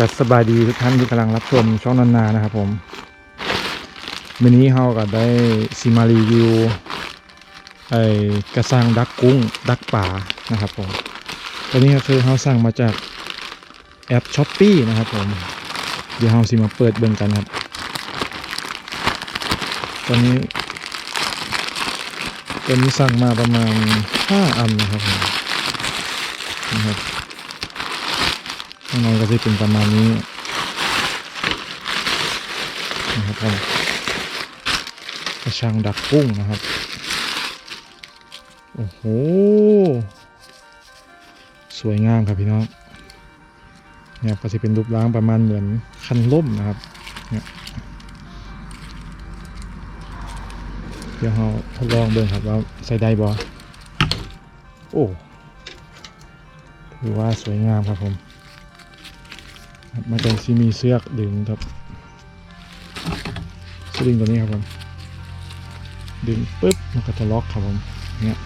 จัสบายดีทุกท่านที่กำลังรับชมช่องนันานะครับผมวันนี้เราก็ได้ซีมารีวิวไอ้กระสังดักกุ้งดักป่านะครับผมตัวนี้ก็คือเราสั่งมาจากแอปช้อปปีนะครับผมเดี๋ยวเราสิมาเปิดเบิ่งกันครับตอนนี้ตัวนี้สั่งมาประมาณ 5 อันนะครับผมนะครับ ข้างในก็จะเป็นประมาณนี้นะครับผมกระชังดักกุ้งนะครับ โอ้โห สวยงามครับพี่น้องเนี่ยก็จะเป็นรูปร่างประมาณเหมือนคันล่มนะครับเนี่ยเดี๋ยวเราทดลองเบิ่งครับว่าใส่ได้บ่โอ้ ถือว่าสวยงามครับผม มันจะซีมีเสือกดึงครับเสือกดึงตัวนี้ครับผมดึงปุ๊บมันก็จะล็อกครับผมเนี่ย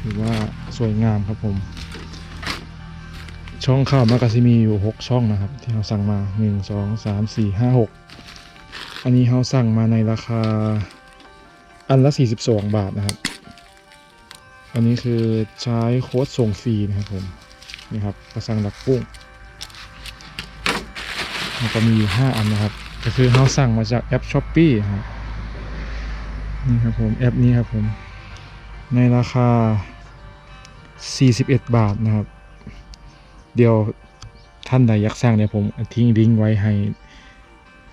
ถือว่าสวยงามครับผม ช่องเข้ามากาซิมีอยู่ 6 ช่องนะครับ ที่เราสั่งมา 1 2 3 4 5 6 อันนี้เราสั่งมาในราคาอันละ 42 บาทนะครับ อันนี้คือใช้โค้ดส่งฟรีนะครับผม นี่ครับกระสังดักกุ้งแล้วก็มีอยู่5อันนะครับ ก็คือเราสั่งมาจากแอป s h อ p e e ครับนี่ครับผมแอปนี้ครับผมในราคา 41 บาทนะครับ เดี๋ยวท่านใดอยากสร้างเนี่ยผมทิ้งลิงก์ไว้ให้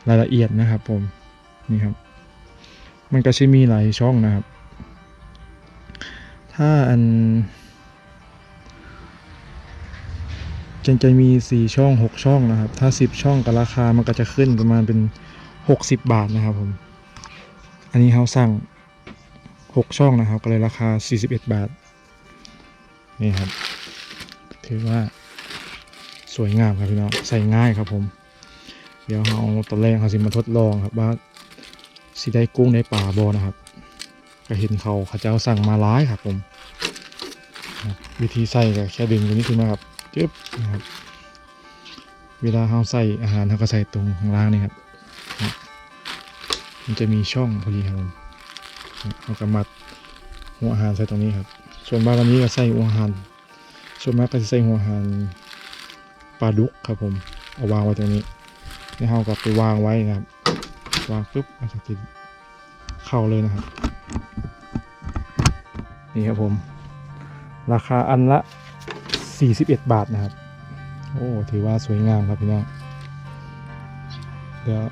รายละเอียดนะครับผมนี่ครับ มันก็จะมีหลายช่องนะครับ ถ้าอัน จะจะมี 4 ช่อง 6 ช่องนะครับ ถ้า 10 ช่องกับราคามันก็จะขึ้นประมาณเป็น 60 บาทนะครับผม อันนี้เขาสั่ง 6 ช่องนะครับ ก็เลยราคา 41 บาท นี่ครับ ถือว่าสวยงามครับพี่น้อง ใส่ง่ายครับผม เดี๋ยวเราตอนแรกเราสิมาทดลองครับว่าสิได้กุ้งได้ปลาบอนะครับ ก็เห็นเขาเขาเจ้าสั่งมาร้ายครับผม วิธีใส่ก็แค่ดึงตัวนี้ขึ้นมาครับ จึ๊บนะครับ เวลาเราใส่อาหารเราก็ใส่ตรงข้างล่างนี่ครับ มันจะมีช่องพอดีครับผมเราก็มัดหัวอาหารใส่ตรงนี้ครับ ส่วนบางวันนี้ก็ใส่หัวอาหาร ส่วนมากก็จะใส่หัวอาหารปลาดุกครับผม เอาวางไว้ตรงนี้นี่เรากับไปวางไว้นะครับ วางปุ๊บมันจะติดเข้าเลยนะครับ นี่ครับผม ราคาอันละ 41 บาทนะครับ โอ้ถือว่าสวยงามครับพี่น้องเดี๋ยว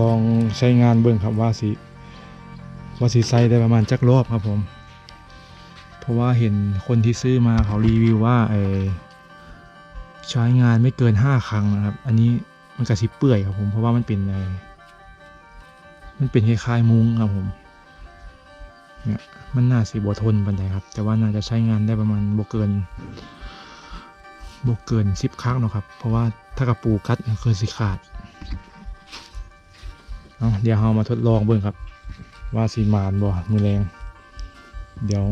ลองใช้งานเบิ่งครับว่าสิว่าสิใส่ได้ประมาณจักรอบครับผม เพราะว่าเห็นคนที่ซื้อมาเขารีวิวว่าเออใช้งานไม่เกิน 5 ครั้งนะครับ อันนี้มันกระสิเปื่อยครับผม เพราะว่ามันเป็นอะไรมันเป็นคล้ายๆมุ้งครับผมเนี่ยมันน่าสิบทนปันไดครับ แต่ว่าน่าจะใช้งานได้ประมาณบวเกิน บวเกินสิบครั้งนะครับ เพราะว่าถ้ากระปูกัดเนี่ยคือสิขาดเอาเดี๋ยวเรามาทดลองเบิ่งครับ ว่าสีมานบ่มือแรง เดี๋ยว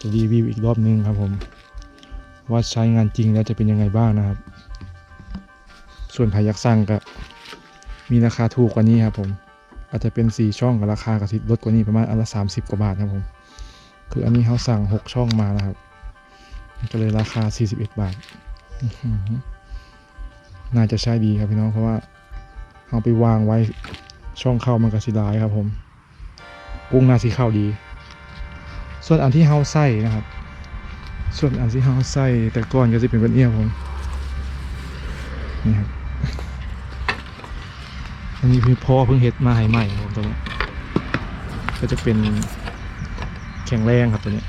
จะรีวิวอีกรอบนึงครับผม ว่าใช้งานจริงแล้วจะเป็นยังไงบ้างนะครับ ส่วนใครอยากสั่งก็มีราคาถูกกว่านี้ครับผม อาจจะเป็น 4 ช่องกับราคากระสิบลดกว่านี้ประมาณอันละ30 กว่าบาทครับผม คืออันนี้เขาสั่ง 6 ช่องมานะครับ ก็เลยราคา 41 บาทอื้อหือน่าจะใช้ดีครับพี่น้องเพราะว่าเอาไปวางไว้ช่องเข้ามันก็สิร้ายครับผมกุ้งน่าสีเข้าดี ส่วนอันที่เฮาใส่นะครับ ส่วนอันที่เขาใส่แต่ก่อนก็จะเป็นแบบนี้ครับผมนี่ครับอันนี้พี่พ่อเพิ่งเฮ็ดมาให้ใหม่ครับผมตัวนี้ก็จะเป็นแข็งแรงครับตัวนี้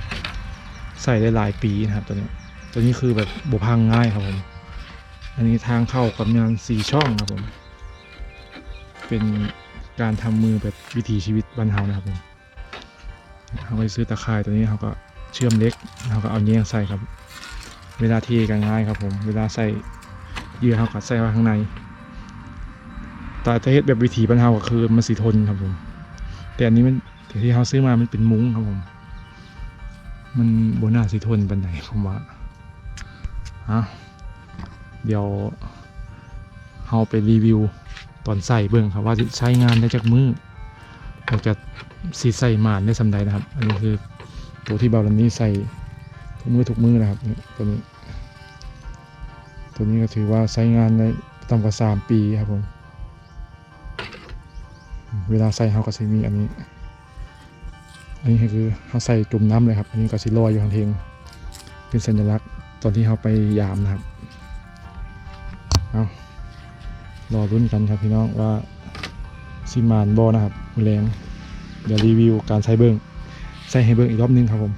ใส่ได้หลายปีนะครับตัวนี้ตัวนี้คือแบบบพังง่ายครับผม อันนี้ทางเข้ากับงานสี่ช่องครับผม เป็นการทำมือแบบวิถีชีวิตบ้านเฮานะครับผมเขาไปซื้อตะข่ายตัวนี้เขาก็เชื่อมเล็กเราก็เอาแยงใส่ครับ เวลาเทกันง่ายครับผม เวลาใส่เยื่อเขาก็ใส่ไว้ข้างในแต่ถ้าเฮ็ดแบบวิถีบรรเทาก็คือมันสีทนครับผม แต่อันนี้มันที่เขาซื้อมามันเป็นมุ้งครับผม มันบนหน้าสีทนปันไหนผมว่าอะเดี๋ยวเราไปรีวิวตอนใส่เบิ่งครับว่าใช้งานได้จากมือเราจะสีใส่หมานได้สำใดนะครับ อันนี้คือตัวที่เบาลันนี้ใส่ทุกมือทุกมือนะครับตัวนี้ ตัวนี้ก็ถือว่าใช้งานได้ต่ำกว่าสามปีครับผม เวลาใส่เขาก็จะมีอันนี้ อันนี้คือเขาใส่จุ่มน้ำเลยครับ อันนี้ก็สิลอยอยู่ทางเทงเป็นสัญลักษณ์ตอนที่เขาไปยามนะครับ เอารอรุ่นกันครับพี่น้องว่าซิมานบอนะครับมือแรงเดี๋ยวรีวิวการใช้เบิ้งใส่ให้เบิ้งอีกรอบนึงครับผม